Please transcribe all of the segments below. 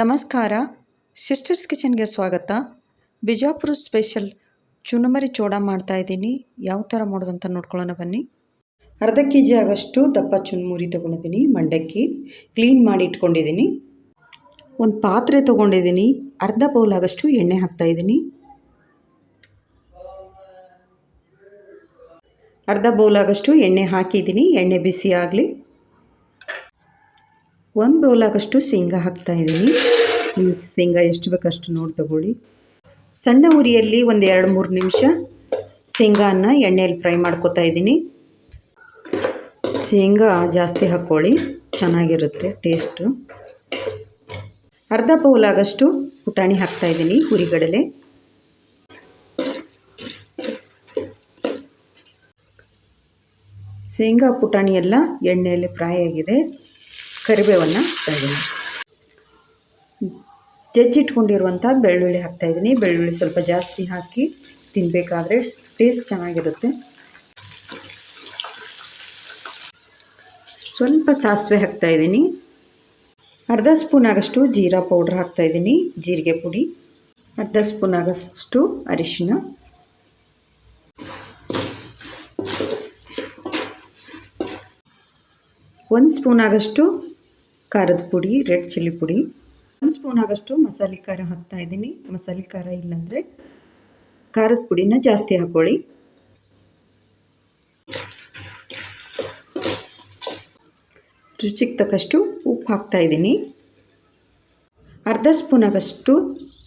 ನಮಸ್ಕಾರ. ಸಿಸ್ಟರ್ಸ್ ಕಿಚನ್ಗೆ ಸ್ವಾಗತ. ಬಿಜಾಪುರ ಸ್ಪೆಷಲ್ ಚುನಮರಿ ಚೋಡ ಮಾಡ್ತಾ ಇದ್ದೀನಿ. ಯಾವ ಥರ ಮಾಡೋದಂತ ನೋಡ್ಕೊಳ್ಳೋಣ ಬನ್ನಿ. ಅರ್ಧ ಕೆ ಜಿ ಆಗೋಷ್ಟು ದಪ್ಪ ಚುನ್ಮುರಿ ತೊಗೊಂಡಿದ್ದೀನಿ, ಮಂಡಕ್ಕಿ. ಕ್ಲೀನ್ ಮಾಡಿ ಇಟ್ಕೊಂಡಿದ್ದೀನಿ. ಒಂದು ಪಾತ್ರೆ ತೊಗೊಂಡಿದ್ದೀನಿ. ಅರ್ಧ ಬೌಲ್ ಆಗೋಷ್ಟು ಎಣ್ಣೆ ಹಾಕ್ತಾ ಇದ್ದೀನಿ. ಅರ್ಧ ಬೌಲ್ ಆಗೋಷ್ಟು ಎಣ್ಣೆ ಹಾಕಿದ್ದೀನಿ. ಎಣ್ಣೆ ಬಿಸಿ ಆಗಲಿ. ಒಂದು ಬೌಲಾಗಷ್ಟು ಶೇಂಗಾ ಹಾಕ್ತಾ ಇದ್ದೀನಿ. ಶೇಂಗಾ ಎಷ್ಟು ಬೇಕಷ್ಟು ನೋಡಿ ತಗೊಳ್ಳಿ. ಸಣ್ಣ ಉರಿಯಲ್ಲಿ ಒಂದು ಎರಡು ಮೂರು ನಿಮಿಷ ಶೇಂಗಾನ ಎಣ್ಣೆಯಲ್ಲಿ ಫ್ರೈ ಮಾಡ್ಕೋತಾ ಇದ್ದೀನಿ. ಶೇಂಗಾ ಜಾಸ್ತಿ ಹಾಕ್ಕೊಳ್ಳಿ ಚೆನ್ನಾಗಿರುತ್ತೆ ಟೇಸ್ಟು. ಅರ್ಧ ಬೌಲ್ ಆಗೋಷ್ಟು ಪುಟಾಣಿ ಹಾಕ್ತಾ ಇದ್ದೀನಿ ಹುರಿಗಡಲೆ. ಶೇಂಗಾ ಪುಟಾಣಿ ಎಲ್ಲ ಎಣ್ಣೆಯಲ್ಲಿ ಫ್ರೈ ಆಗಿದೆ. ಕರಿಬೇವನ್ನು ಹಾಕ್ತಾಯಿದ್ದೀನಿ. ಜಜ್ಜಿಟ್ಕೊಂಡಿರುವಂಥ ಬೆಳ್ಳುಳ್ಳಿ ಹಾಕ್ತಾಯಿದ್ದೀನಿ. ಬೆಳ್ಳುಳ್ಳಿ ಸ್ವಲ್ಪ ಜಾಸ್ತಿ ಹಾಕಿ ತಿನ್ನಬೇಕಾದ್ರೆ ಟೇಸ್ಟ್ ಚೆನ್ನಾಗಿರುತ್ತೆ. ಸ್ವಲ್ಪ ಸಾಸಿವೆ ಹಾಕ್ತಾಯಿದ್ದೀನಿ. ಅರ್ಧ ಸ್ಪೂನ್ ಆಗಷ್ಟು ಜೀರಾ ಪೌಡ್ರ್ ಹಾಕ್ತಾಯಿದ್ದೀನಿ. ಜೀರಿಗೆ ಪುಡಿ, ಅರ್ಧ ಸ್ಪೂನ್ ಆಗಷ್ಟು ಅರಿಶಿನ ಒಂದು ಸ್ಪೂನ್ ಆಗಷ್ಟು ಖಾರದ ಪುಡಿ, ರೆಡ್ ಚಿಲ್ಲಿ ಪುಡಿ. ಒಂದು ಸ್ಪೂನ್ ಆಗಷ್ಟು ಮಸಾಲೆ ಖಾರ ಹಾಕ್ತಾ ಇದ್ದೀನಿ. ಮಸಾಲೆ ಖಾರ ಇಲ್ಲಾಂದರೆ ಖಾರದ ಪುಡಿನ ಜಾಸ್ತಿ ಹಾಕ್ಕೊಳ್ಳಿ ರುಚಿಗೆ ತಕ್ಕಷ್ಟು ಉಪ್ಪು ಹಾಕ್ತಾ ಇದ್ದೀನಿ. ಅರ್ಧ ಸ್ಪೂನ್ ಆಗಷ್ಟು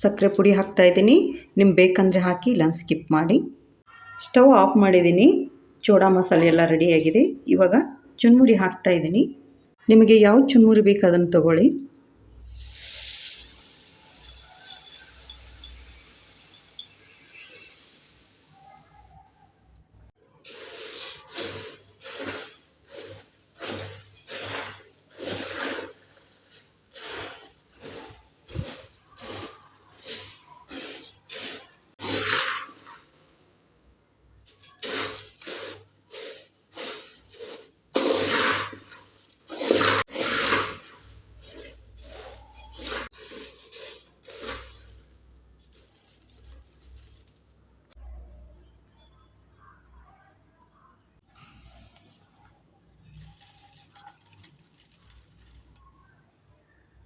ಸಕ್ಕರೆ ಪುಡಿ ಹಾಕ್ತಾ ಇದ್ದೀನಿ. ನಿಮ್ಗೆ ಬೇಕಂದರೆ ಹಾಕಿ ಇಲ್ಲ ಸ್ಕಿಪ್ ಮಾಡಿ. ಸ್ಟವ್ ಆಫ್ ಮಾಡಿದ್ದೀನಿ. ಚೋಡಾ ಮಸಾಲೆ ಎಲ್ಲ ರೆಡಿಯಾಗಿದೆ ಇವಾಗ ಚುನ್ಮುರಿ ಹಾಕ್ತಾ ಇದ್ದೀನಿ. ನಿಮಗೆ ಯಾವ ಚುಮ್ಮುರಿ ಬೇಕು ಅದನ್ನು ತಗೊಳ್ಳಿ.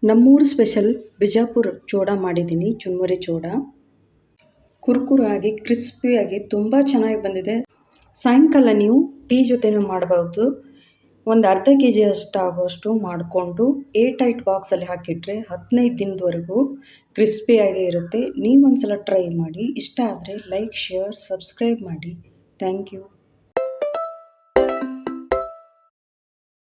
ನಮ್ಮೂರು ಸ್ಪೆಷಲ್ ಬಿಜಾಪುರ ಚೋಡ ಮಾಡಿದ್ದೀನಿ, ಚುನ್ಮುರಿ ಚೋಡ. ಕುರ್ಕುರಾಗಿ, ಕ್ರಿಸ್ಪಿಯಾಗಿ ತುಂಬ ಚೆನ್ನಾಗಿ ಬಂದಿದೆ. ಸಾಯಂಕಾಲ ನೀವು ಟೀ ಜೊತೆನೂ ಮಾಡಬಹುದು ಒಂದು ಅರ್ಧ ಕೆ ಜಿ ಅಷ್ಟಾಗುವಷ್ಟು ಮಾಡಿಕೊಂಡು ಏ ಟೈಟ್ ಬಾಕ್ಸಲ್ಲಿ ಹಾಕಿಟ್ರೆ ಹದಿನೈದು ದಿನದವರೆಗೂ ಕ್ರಿಸ್ಪಿಯಾಗಿ ಇರುತ್ತೆ. ನೀವೊಂದು ಸಲ ಟ್ರೈ ಮಾಡಿ. ಇಷ್ಟ ಆದರೆ ಲೈಕ್, ಶೇರ್, ಸಬ್ಸ್ಕ್ರೈಬ್ ಮಾಡಿ. Thank you.